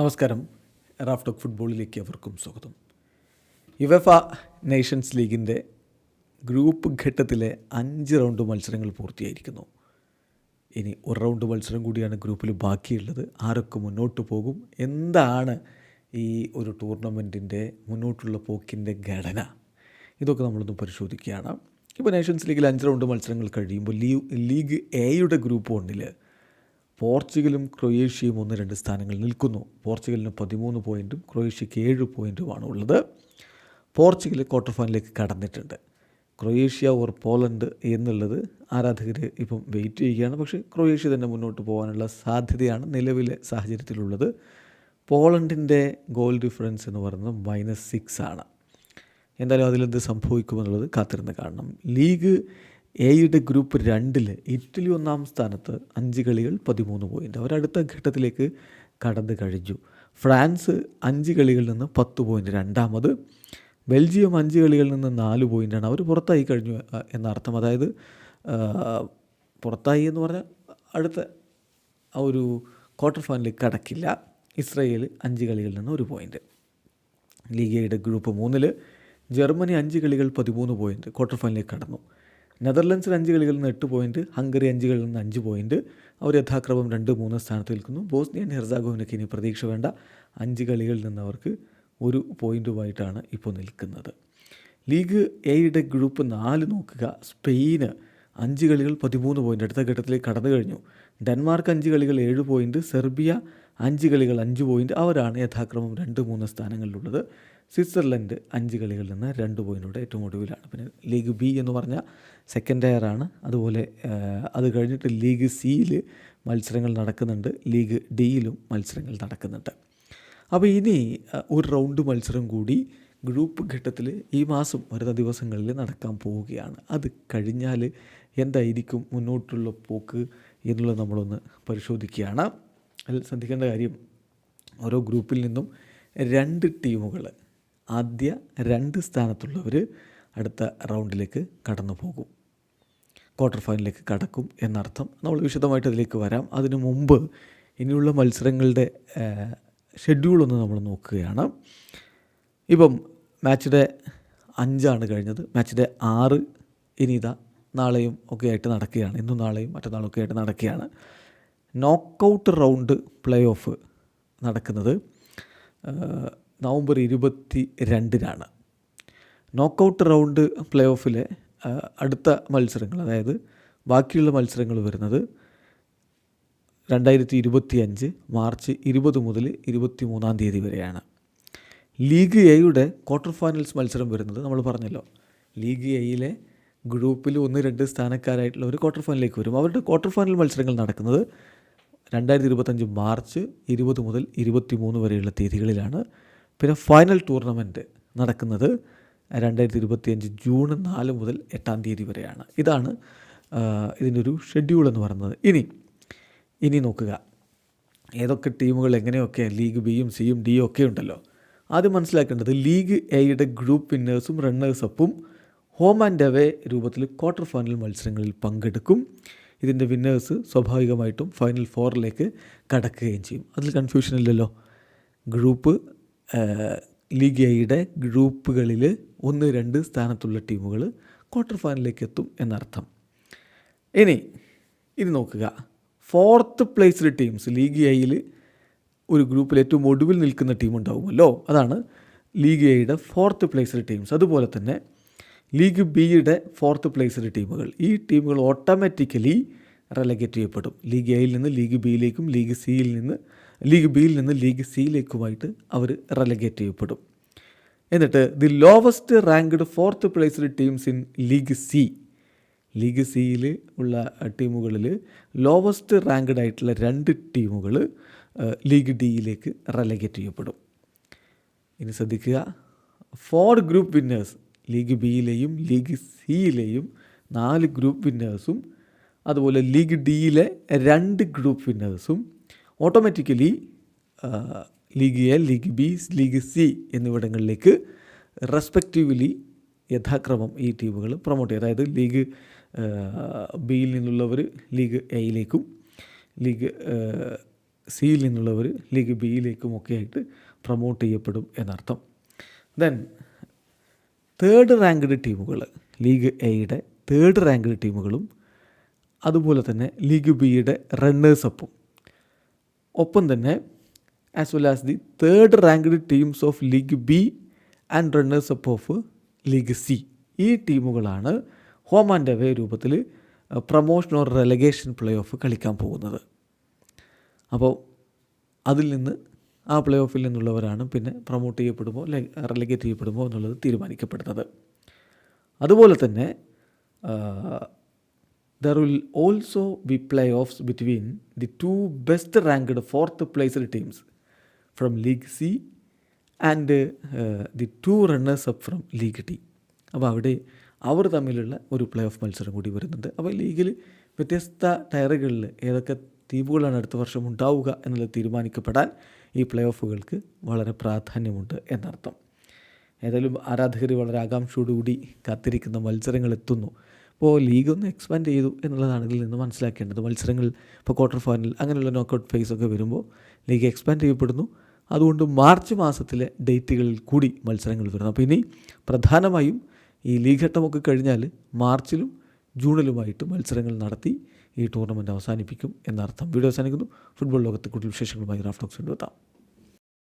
നമസ്കാരം. റാഫ്റ്റോക്ക് ഫുട്ബോളിലേക്ക് അവർക്കും സ്വാഗതം. യുവഫ നേഷൻസ് ലീഗിന്റെ ഗ്രൂപ്പ് ഘട്ടത്തിലെ അഞ്ച് റൗണ്ട് മത്സരങ്ങൾ പൂർത്തിയായിരിക്കുന്നു. ഇനി ഒരു റൗണ്ട് മത്സരം കൂടിയാണ് ഗ്രൂപ്പിൽ ബാക്കിയുള്ളത്. ആരൊക്കെ മുന്നോട്ട് പോകും? എന്താണ് ഈ ഒരു ടൂർണമെന്റിന്റെ മുന്നോട്ടുള്ള പോക്കിന്റെ ഘടന? ഇതൊക്കെ നമ്മളൊന്ന് പരിശോധിക്കുകയാണ്. ഇപ്പോൾ നേഷൻസ് ലീഗിൽ അഞ്ച് റൗണ്ട് മത്സരങ്ങൾ കഴിയുമ്പോൾ ലീഗ് ലീഗ് എയുടെ ഗ്രൂപ്പ് വണ്ണിൽ പോർച്ചുഗലും ക്രൊയേഷ്യയും ഒന്ന് രണ്ട് സ്ഥാനങ്ങളിൽ നിൽക്കുന്നു. പോർച്ചുഗലിന് പതിമൂന്ന് പോയിന്റും ക്രൊയേഷ്യയ്ക്ക് ഏഴ് പോയിന്റുമാണ് ഉള്ളത്. പോർച്ചുഗൽ ക്വാർട്ടർ ഫൈനലിലേക്ക് കടന്നിട്ടുണ്ട്. ക്രൊയേഷ്യ ഓർ പോളണ്ട് എന്നുള്ളത് ആരാധകർ ഇപ്പം വെയിറ്റ് ചെയ്യുകയാണ്. പക്ഷേ ക്രൊയേഷ്യ തന്നെ മുന്നോട്ട് പോകാനുള്ള സാധ്യതയാണ് നിലവിലെ സാഹചര്യത്തിലുള്ളത്. പോളണ്ടിന്റെ ഗോൾ ഡിഫറൻസ് എന്ന് പറയുന്നത് മൈനസ് സിക്സ് ആണ്. എന്തായാലും അതിലെന്ത് സംഭവിക്കുമെന്നുള്ളത് കാത്തിരുന്ന് കാണണം. ലീഗ് എയുടെ ഗ്രൂപ്പ് രണ്ടിൽ ഇറ്റലി ഒന്നാം സ്ഥാനത്ത് അഞ്ച് കളികൾ പതിമൂന്ന് പോയിന്റ് അവരടുത്ത ഘട്ടത്തിലേക്ക് കടന്നു കഴിഞ്ഞു. ഫ്രാൻസ് അഞ്ച് കളികളിൽ നിന്ന് പത്ത് പോയിന്റ് രണ്ടാമത് ബെൽജിയം അഞ്ച് കളികളിൽ നിന്ന് നാല് പോയിന്റാണ് അവർ പുറത്തായി കഴിഞ്ഞു എന്നർത്ഥം അതായത് പുറത്തായി എന്ന് പറഞ്ഞാൽ അടുത്ത ആ ഒരു ക്വാർട്ടർ ഫൈനലിൽ കടക്കില്ല. ഇസ്രയേൽ അഞ്ച് കളികളിൽ നിന്ന് ഒരു പോയിന്റ് ലീഗയുടെ ഗ്രൂപ്പ് മൂന്നിൽ ജർമ്മനി അഞ്ച് കളികൾ പതിമൂന്ന് പോയിന്റ് ക്വാർട്ടർ ഫൈനലിൽ കടന്നു. നെതർലൻഡ്സിന് അഞ്ച് കളികളിൽ നിന്ന് എട്ട് പോയിന്റ് ഹംഗറി അഞ്ച് കളിയിൽ നിന്ന് അഞ്ച് പോയിന്റ് അവർ യഥാക്രമം രണ്ട് മൂന്ന് സ്ഥാനത്ത് നിൽക്കുന്നു. ബോസ്നിയൻ ഹെർസാഗോവിനൊക്കെ ഇനി പ്രതീക്ഷ വേണ്ട. അഞ്ച് കളികളിൽ നിന്ന് അവർക്ക് ഒരു പോയിന്റുമായിട്ടാണ് ഇപ്പോൾ നിൽക്കുന്നത്. ലീഗ് എയുടെ ഗ്രൂപ്പ് നാല് നോക്കുക. സ്പെയിന് അഞ്ച് കളികൾ പതിമൂന്ന് പോയിന്റ് അടുത്ത ഘട്ടത്തിലേക്ക് കടന്നു കഴിഞ്ഞു. ഡെൻമാർക്ക് അഞ്ച് കളികൾ ഏഴ് പോയിന്റ് സെർബിയ അഞ്ച് കളികൾ അഞ്ച് പോയിന്റ് അവരാണ് യഥാക്രമം രണ്ട് മൂന്ന് സ്ഥാനങ്ങളിലുള്ളത്. സ്വിറ്റ്സർലൻഡ് അഞ്ച് കളികളിൽ നിന്ന് രണ്ട് പോയിന്റോടെ ഏറ്റവും ഒടുവിലാണ്. പിന്നെ ലീഗ് ബി എന്ന് പറഞ്ഞാൽ സെക്കൻഡ് ടയറാണ് അതുപോലെ അത് കഴിഞ്ഞിട്ട് ലീഗ് സിയിൽ മത്സരങ്ങൾ നടക്കുന്നുണ്ട്. ലീഗ് ഡിയിലും മത്സരങ്ങൾ നടക്കുന്നുണ്ട്. അപ്പോൾ ഇനി ഒരു റൗണ്ട് മത്സരം കൂടി ഗ്രൂപ്പ് ഘട്ടത്തിൽ ഈ മാസം വരുന്ന ദിവസങ്ങളിൽ നടക്കാൻ പോവുകയാണ്. അത് കഴിഞ്ഞാൽ എന്തായിരിക്കും മുന്നോട്ടുള്ള പോക്ക് എന്നുള്ളത് നമ്മളൊന്ന് പരിശോധിക്കുകയാണ്. അതിൽ ശ്രദ്ധിക്കേണ്ട കാര്യം ഓരോ ഗ്രൂപ്പിൽ നിന്നും രണ്ട് ടീമുകൾ ആദ്യ രണ്ട് സ്ഥാനത്തുള്ളവർ അടുത്ത റൗണ്ടിലേക്ക് കടന്നു പോകും ക്വാർട്ടർ ഫൈനലിലേക്ക് കടക്കും എന്നർത്ഥം നമ്മൾ വിശദമായിട്ട് അതിലേക്ക് വരാം. അതിനു മുമ്പ് ഇനിയുള്ള മത്സരങ്ങളുടെ ഷെഡ്യൂൾ ഒന്ന് നമ്മൾ നോക്കുകയാണ്. ഇപ്പം മാച്ച് ഡേ അഞ്ചാണ് കഴിഞ്ഞത്. മാച്ച് ഡേ ആറ് ഇനി ഇതാ നാളെയും ഒക്കെ ആയിട്ട് നടക്കുകയാണ്. ഇന്നും നാളെയും മറ്റന്നാളും ഒക്കെ ആയിട്ട് നടക്കുകയാണ്. നോക്കൗട്ട് റൗണ്ട് പ്ലേ ഓഫ് നടക്കുന്നത് നവംബർ ഇരുപത്തി രണ്ടിനാണ് നോക്കൗട്ട് റൗണ്ട് പ്ലേ ഓഫിലെ അടുത്ത മത്സരങ്ങൾ അതായത് ബാക്കിയുള്ള മത്സരങ്ങൾ വരുന്നത് രണ്ടായിരത്തി ഇരുപത്തി അഞ്ച് മാർച്ച് ഇരുപത് മുതൽ ഇരുപത്തി മൂന്നാം തീയതി വരെയാണ്. ലീഗ് എയുടെ ക്വാർട്ടർ ഫൈനൽസ് മത്സരം വരുന്നത് നമ്മൾ പറഞ്ഞല്ലോ. ലീഗ് എയിലെ ഗ്രൂപ്പിൽ ഒന്ന് രണ്ട് സ്ഥാനക്കാരായിട്ടുള്ള ഒരു ക്വാർട്ടർ ഫൈനലിലേക്ക് വരും. അവരുടെ ക്വാർട്ടർ ഫൈനൽ മത്സരങ്ങൾ നടക്കുന്നത് രണ്ടായിരത്തി ഇരുപത്തഞ്ച് മാർച്ച് ഇരുപത് മുതൽ ഇരുപത്തി മൂന്ന് വരെയുള്ള തീയതികളിലാണ്. പിന്നെ ഫൈനൽ ടൂർണമെന്റ് നടക്കുന്നത് രണ്ടായിരത്തി ഇരുപത്തിയഞ്ച് ജൂൺ നാല് മുതൽ എട്ടാം തീയതി വരെയാണ്. ഇതാണ് ഇതിന്റെ ഒരു ഷെഡ്യൂൾ എന്ന് പറയുന്നത്. ഇനി ഇനി നോക്കുക. ഏതൊക്കെ ടീമുകൾ എങ്ങനെയൊക്കെ ലീഗ് ബിയും സിയും ഡിയും ഒക്കെ ഉണ്ടല്ലോ. ആദ്യം മനസ്സിലാക്കേണ്ടത് ലീഗ് എയുടെ ഗ്രൂപ്പ് വിന്നേഴ്സും റണ്ണേഴ്സപ്പും ഹോം ആൻഡ് അവേ രൂപത്തിൽ ക്വാർട്ടർ ഫൈനൽ മത്സരങ്ങളിൽ പങ്കെടുക്കും. ഇതിന്റെ വിന്നേഴ്സ് സ്വാഭാവികമായിട്ടും ഫൈനൽ ഫോറിലേക്ക് കടക്കുകയും ചെയ്യും. അതിൽ കൺഫ്യൂഷൻ ഇല്ലല്ലോ. ഗ്രൂപ്പ് ലീഗ് എയുടെ ഗ്രൂപ്പുകളിൽ ഒന്ന് രണ്ട് സ്ഥാനത്തുള്ള ടീമുകൾ ക്വാർട്ടർ ഫൈനലിലേക്ക് എത്തും എന്നർത്ഥം. ഇനി ഇനി നോക്കുക. ഫോർത്ത് പ്ലേസ്ഡ് ടീംസ് ലീഗ് എയിൽ ഒരു ഗ്രൂപ്പിൽ ഏറ്റവും ഒടുവിൽ നിൽക്കുന്ന ടീം ഉണ്ടാവുമല്ലോ അതാണ് ലീഗ് എയുടെ ഫോർത്ത് പ്ലേസ്ഡ് ടീംസ്. അതുപോലെ തന്നെ ലീഗ് ബിയുടെ ഫോർത്ത് പ്ലേസ്ഡ് ടീമുകൾ. ഈ ടീമുകൾ ഓട്ടോമാറ്റിക്കലി റെലഗേറ്റ് ചെയ്യപ്പെടും. ലീഗ് എയിൽ നിന്ന് ലീഗ് ബിയിലേക്കും ലീഗ് സിയിൽ നിന്ന് ലീഗ് ബിയിൽ നിന്ന് ലീഗ് സിയിലേക്കുമായിട്ട് അവർ റെലഗേറ്റ് ചെയ്യപ്പെടും. എന്നിട്ട് the lowest ranked fourth placed teams in league C. League സിയിൽ ഉള്ള ടീമുകളിൽ ലോവസ്റ്റ് റാങ്ക്ഡ് ആയിട്ടുള്ള രണ്ട് ടീമുകൾ ലീഗ് ഡിയിലേക്ക് റെലഗേറ്റ് ചെയ്യപ്പെടും. ഇനി ശ്രദ്ധിക്കുക ഫോർ ഗ്രൂപ്പ് വിന്നേഴ്സ് ലീഗ് ബിയിലെയും ലീഗ് സിയിലെയും നാല് ഗ്രൂപ്പ് വിന്നേഴ്സും അതുപോലെ ലീഗ് ഡിയിലെ രണ്ട് group വിന്നേഴ്സും automatically league A league B league C എന്നിവിടങ്ങളിലേക്ക് റെസ്പെക്റ്റീവ്ലി യഥാക്രമം ഈ ടീമുകൾ പ്രൊമോട്ട് ചെയ്യും. അതായത് ലീഗ് ബിയിൽ നിന്നുള്ളവർ ലീഗ് എയിലേക്കും ലീഗ് സിയിൽ നിന്നുള്ളവർ ലീഗ് ബിയിലേക്കും ഒക്കെ ആയിട്ട് പ്രൊമോട്ട് ചെയ്യപ്പെടും എന്നർത്ഥം. ദെൻ തേർഡ് റാങ്ക്ഡ് ടീമുകൾ ലീഗ് എയുടെ തേർഡ് റാങ്ക്ഡ് ടീമുകളും അതുപോലെ തന്നെ ലീഗ് ബിയുടെ റണ്ണേഴ്സ് അപ്പും ഒപ്പം തന്നെ as well as the third ranked teams of league B and runners up of league C ഈ ടീമുകളാണ് ഹോം ആൻഡ് അവേ രൂപത്തിൽ promotion or relegation play off കളിക്കാൻ പോകുന്നത്. അപ്പോൾ അതിൽ നിന്ന് ആ പ്ലേ ഓഫിൽ നിന്നുള്ളവരാണ് പിന്നെ പ്രൊമോട്ട് ചെയ്യപ്പെടുമോ റെലഗേറ്റ് ചെയ്യപ്പെടുമോ എന്നുള്ളത് തീരുമാനിക്കപ്പെടുന്നത്. അതുപോലെ തന്നെ there will also be playoffs between the two best ranked fourth placed teams from league C and the two runners up from league D അപ്പോൾ അവിടെ അവർ തമ്മിലുള്ള ഒരു പ്ലേ ഓഫ് മത്സരം കൂടി വരുന്നുണ്ട്. അപ്പോൾ ലീഗിൽ വ്യത്യസ്ത ടയറുകളിൽ ഏതൊക്കെ ടീമുകളാണ് അടുത്ത വർഷം ഉണ്ടാവുക എന്നുള്ളത് തീരുമാനിക്കപ്പെടാൻ ഈ പ്ലേ ഓഫുകൾക്ക് വളരെ പ്രാധാന്യമുണ്ട് എന്നർത്ഥം. ഏതായാലും ആരാധകർ വളരെ ആകാംക്ഷയോടുകൂടി കാത്തിരിക്കുന്ന മത്സരങ്ങൾ എത്തുന്നു. അപ്പോൾ ലീഗ് ഒന്ന് എക്സ്പാൻഡ് ചെയ്തു എന്നുള്ളതാണ് ഇതിൽ നിന്ന് മനസ്സിലാക്കേണ്ടത്. മത്സരങ്ങൾ ഇപ്പോൾ ക്വാർട്ടർ ഫൈനൽ അങ്ങനെയുള്ള നോക്കൗട്ട് ഫേസ് ഒക്കെ വരുമ്പോൾ ലീഗ് എക്സ്പാൻഡ് ചെയ്യപ്പെടുന്നു. അതുകൊണ്ട് മാർച്ച് മാസത്തിലെ ഡേറ്റുകളിൽ കൂടി മത്സരങ്ങൾ വരുന്നു. അപ്പോൾ ഇനി പ്രധാനമായും ഈ ലീഗ് ഘട്ടമൊക്കെ കഴിഞ്ഞാൽ മാർച്ചിലും ജൂണിലുമായിട്ട് മത്സരങ്ങൾ നടത്തി ഈ ടൂർണമെന്റ് അവസാനിപ്പിക്കും എന്നർത്ഥം. വീഡിയോ അവസാനിക്കുന്നു. ഫുട്ബോൾ ലോകത്ത് കൂടുതൽ വിശേഷങ്ങളുമായി റാഫ്റ്റോക്സ് കൊണ്ടുവെത്താം.